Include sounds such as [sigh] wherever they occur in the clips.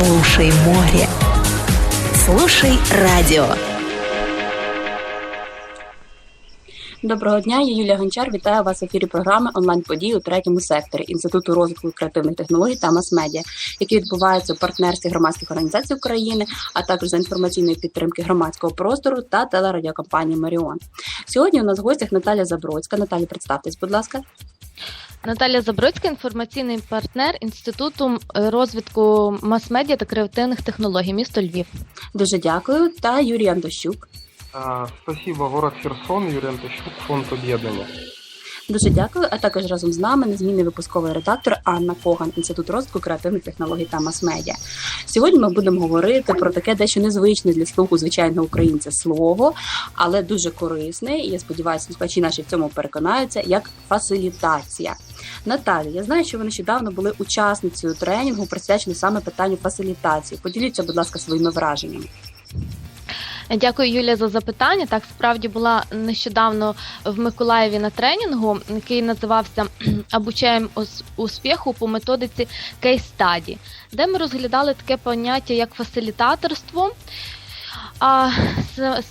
Слушай море. Слушай радіо. Доброго дня, я Юлія Гончар. Вітаю вас в ефірі програми онлайн події у третьому секторі Інституту розвитку креативних технологій та мас-медіа, які відбуваються у партнерстві громадських організацій України, а також за інформаційної підтримки громадського простору та телерадіокомпанії Маріон. Сьогодні у нас в гостях Наталя Забродська. Наталі, представтесь, будь ласка. Наталя Забродська, інформаційний партнер Інституту розвитку мас-медіа та креативних технологій, місто Львів. Дуже дякую. Та Юрій Андощук. А, Спасибо, город Херсон, Юрій Антощук, фонд об'єднання. Дуже дякую. А також разом з нами незмінний випусковий редактор Анна Коган, Інститут розвитку креативних технологій та мас-медіа. Сьогодні ми будемо говорити про таке дещо незвичне для слуху звичайного українця слово, але дуже корисне. І я сподіваюся, слухачі наші в цьому переконаються, як фасилітація. Наталі, я знаю, що ви нещодавно були учасницею тренінгу, присвяченого саме питанню фасилітації. Поділіться, будь ласка, своїми враженнями. Дякую, Юлія, за запитання. Так, справді була нещодавно в Миколаєві на тренінгу, який називався Обучаємо успіху по методиці Study, де ми розглядали таке поняття як фасилітаторство. А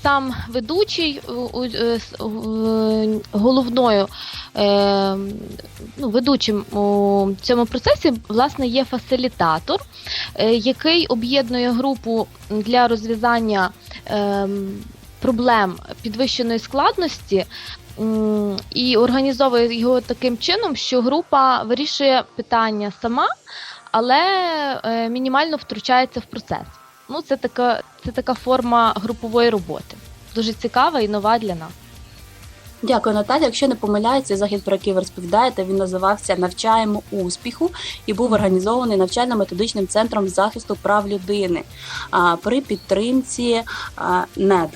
сам ведучий головною ну, ведучим у цьому процесі власне є фасилітатор, який об'єднує групу для розв'язання проблем підвищеної складності. І організовує його таким чином, що група вирішує питання сама, але мінімально втручається в процес. Ну, це така, це така форма групової роботи. Дуже цікава і нова для нас. Дякую, Наталя. Якщо не помиляється, захід, про який ви розповідаєте, він називався Навчаємо успіху і був організований навчально-методичним центром захисту прав людини при підтримці НЕД.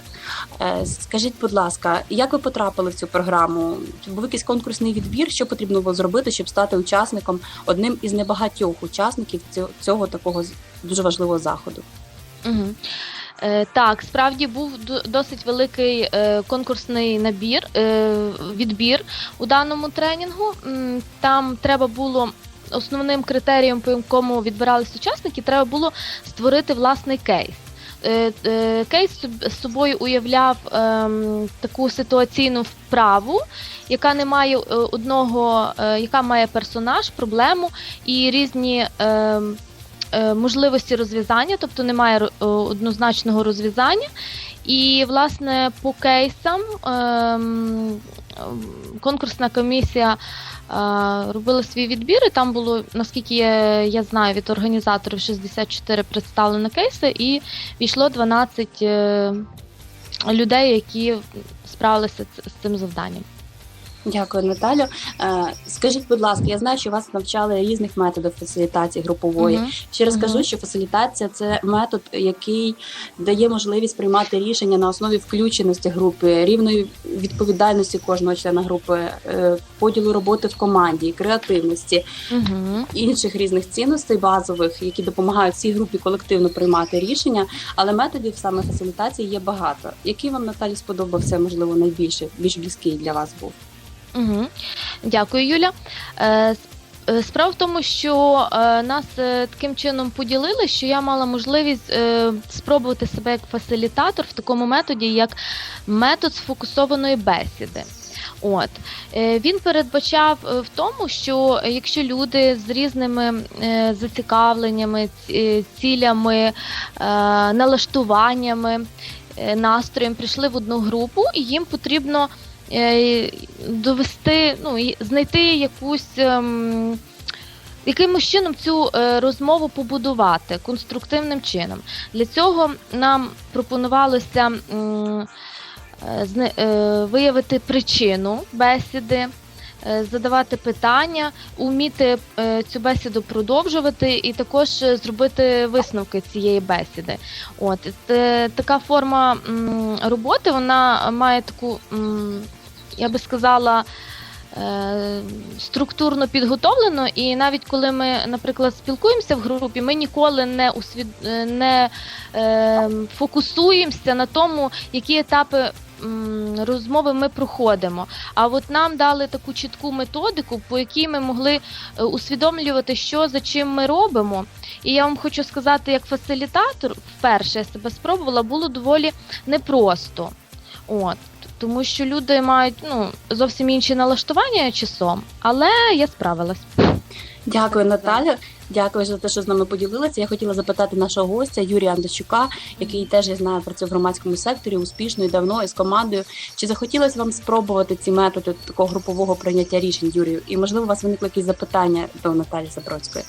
Е, скажіть, будь ласка, як ви потрапили в цю програму? Чи був якийсь конкурсний відбір? Що потрібно було зробити, щоб стати учасником одним із небагатьох учасників цього, такого дуже важливого заходу? Угу. Так, справді був досить великий е, конкурсний набір, е, відбір у даному тренінгу. Там треба було основним критерієм, по якому відбиралися учасники, треба було створити власний кейс. Кейс з собою уявляв ем, таку ситуаційну вправу, яка не має одного, яка має персонаж, проблему і різні. Е, можливості розв'язання, тобто немає е, однозначного розв'язання. І, власне, по кейсам ем, конкурсна комісія е, робила свій відбір, і там було, наскільки я знаю, від організаторів 64 представлені кейси, і війшло 12 людей, які справилися з цим завданням. Дякую, Наталю. Е, скажіть, будь ласка, я знаю, що вас навчали різних методів фасилітації групової. Uh-huh. Ще раз кажу, що фасилітація це метод, який дає можливість приймати рішення на основі включеності групи, рівної відповідальності кожного члена групи, е, поділу роботи в команді, креативності, uh-huh. інших різних цінностей базових, які допомагають цій групі колективно приймати рішення. Але методів саме фасилітації є багато. Який вам Наталі сподобався, можливо, найбільше більш близький для вас був? Угу. Дякую, Юля. Е, е, справа в тому, що е, нас таким чином поділили, що я мала можливість спробувати себе як фасилітатор в такому методі, як метод сфокусованої бесіди. От він передбачав в тому, що якщо люди з різними зацікавленнями, цілями, налаштуваннями, настроєм прийшли в одну групу, і їм потрібно довести, ну, знайти якусь. Ем, якимось чином цю е, розмову побудувати конструктивним чином. Для цього нам пропонувалося е, виявити причину бесіди, задавати питання, уміти цю бесіду продовжувати і також зробити висновки цієї бесіди. От Така форма роботи вона має таку я би сказала, е, структурно підготовлено, і навіть коли ми, наприклад, спілкуємося в групі, ми ніколи не усвід... не е, фокусуємося на тому, які етапи розмови ми проходимо. А от нам дали таку чітку методику, по якій ми могли е, усвідомлювати, що за чим ми робимо. І я вам хочу сказати, як фасилітатор, вперше я себе спробувала, було доволі непросто. От. Тому що люди мають ну, зовсім інші налаштування часом, але я справилась. Дякую, Наталя. Дякую за те, що з нами поділилися. Я хотіла запитати нашого гостя Юрія Андащука, який теж я знаю працює в громадському секторі успішно і давно і з командою. Чи захотілося вам спробувати ці методи такого групового прийняття рішень, Юрію? І можливо, у вас виникли якісь запитання до Наталі Забродської?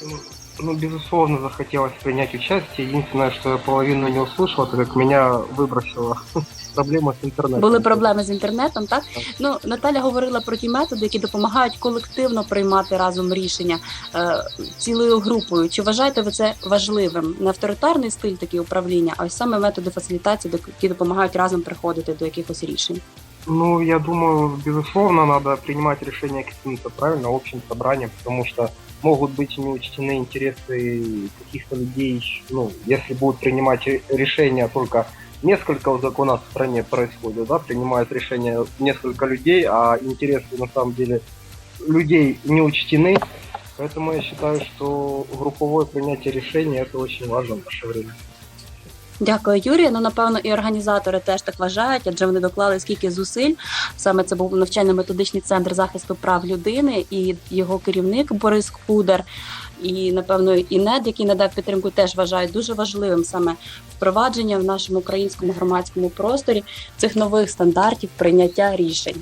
Ну, Ну, безусловно, захотелось принять участие. Единственное, что я половину не услышал, это как меня выбросило [laughs] проблема с интернетом. Були проблеми з інтернетом, так? Так. Ну Наталя говорила про ті методи, які допомагають колективно приймати разом рішення е, цілою групою. Чи вважаєте ви це важливим? Не авторитарний стиль такий управління, а ось саме методи фасилітації, до- які допомагають разом приходити до якихось рішень. Ну, я думаю, безусловно, надо принимать решения каким-то правильно общим собранием, потому что могут быть не учтены интересы каких-то людей. Ну, если будут принимать ре- решения только несколько вот у нас в стране происходит, да, принимают решения несколько людей, а интересы на самом деле людей не учтены. Поэтому я считаю, что групповое принятие решений это очень важно в наше время. Дякую, Юрія. Ну напевно, і організатори теж так вважають, адже вони доклали скільки зусиль. Саме це був навчально-методичний центр захисту прав людини і його керівник Борис Худар. І напевно і НЕД, який надав підтримку, теж вважають дуже важливим саме впровадження в нашому українському громадському просторі цих нових стандартів прийняття рішень.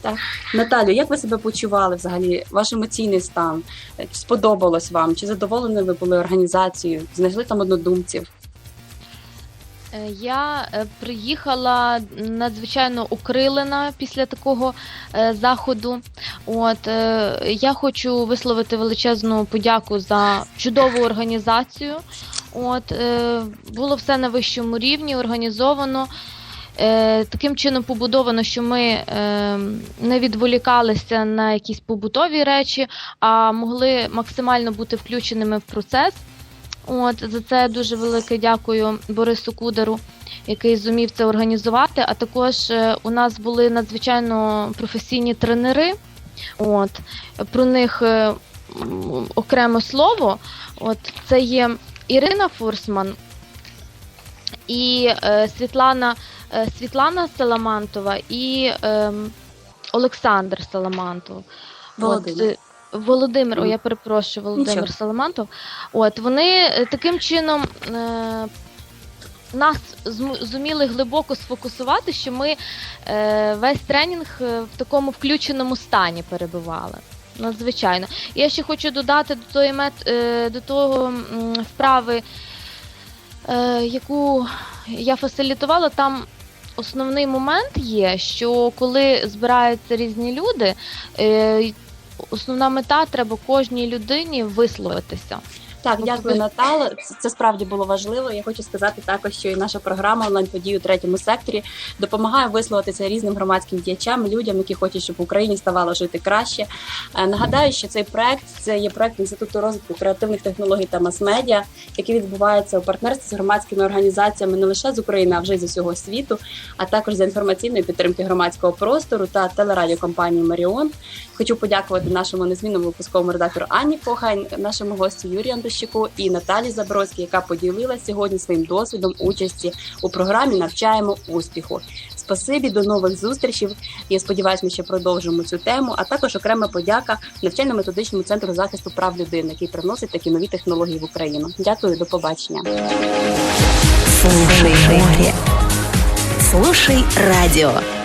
Так, Наталю, як ви себе почували взагалі? Ваш емоційний стан? Сподобалось вам? Чи задоволені ви були організацією? Знайшли там однодумців? Е, Я е, приїхала надзвичайно укрилена після такого е, заходу. От я хочу висловити величезну подяку за чудову організацію. От було все на вищому рівні, організовано. Таким чином побудовано, що ми не відволікалися на якісь побутові речі, а могли максимально бути включеними в процес. От за це дуже велике дякую Борису Кудару, який зумів це організувати. А також е, у нас були надзвичайно професійні тренери. От про них е, окреме слово. От це є Ірина Фурсман і е, Світлана, е, Світлана Саламантова і е, Олександр Саламантов. Володимир. От, Володимир, о, я перепрошую, Володимир Нічого. Саламантов. От вони е, таким чином е, нас зуміли глибоко сфокусувати, що ми е, весь тренінг е, в такому включеному стані перебували. Надзвичайно. Я ще хочу додати до тої мет, е, до того вправи, е, яку я фасилітувала, там основний момент є, що коли збираються різні люди, е, основна мета треба кожній людині висловитися. Так, Ну, дякую, Наталя. Це, це справді було важливо. Я хочу сказати також, що і наша програма онлайн події у третьому секторі допомагає висловитися різним громадським діячам, людям, які хочуть, щоб в Україні ставало жити краще. Е, Нагадаю, що цей проект це є проект інституту розвитку креативних технологій та мас-медіа, який відбувається у партнерстві з громадськими організаціями не лише з України, а вже з усього світу, а також за інформаційної підтримки громадського простору та телерадіокомпанії Маріон. Хочу подякувати нашому незмінному випусковому редактору Анні Кохань, нашому гостю Юрію Андощику і Наталі Забродській, яка поділилася сьогодні своїм досвідом участі у програмі Навчаємо успіху. Спасибі, до нових зустрічей. Я сподіваюся, ми ще продовжимо цю тему. А також окрема подяка навчально-методичному центру захисту прав людини, який приносить такі нові технології в Україну. Дякую, до побачення. Слушай. Слушай радио.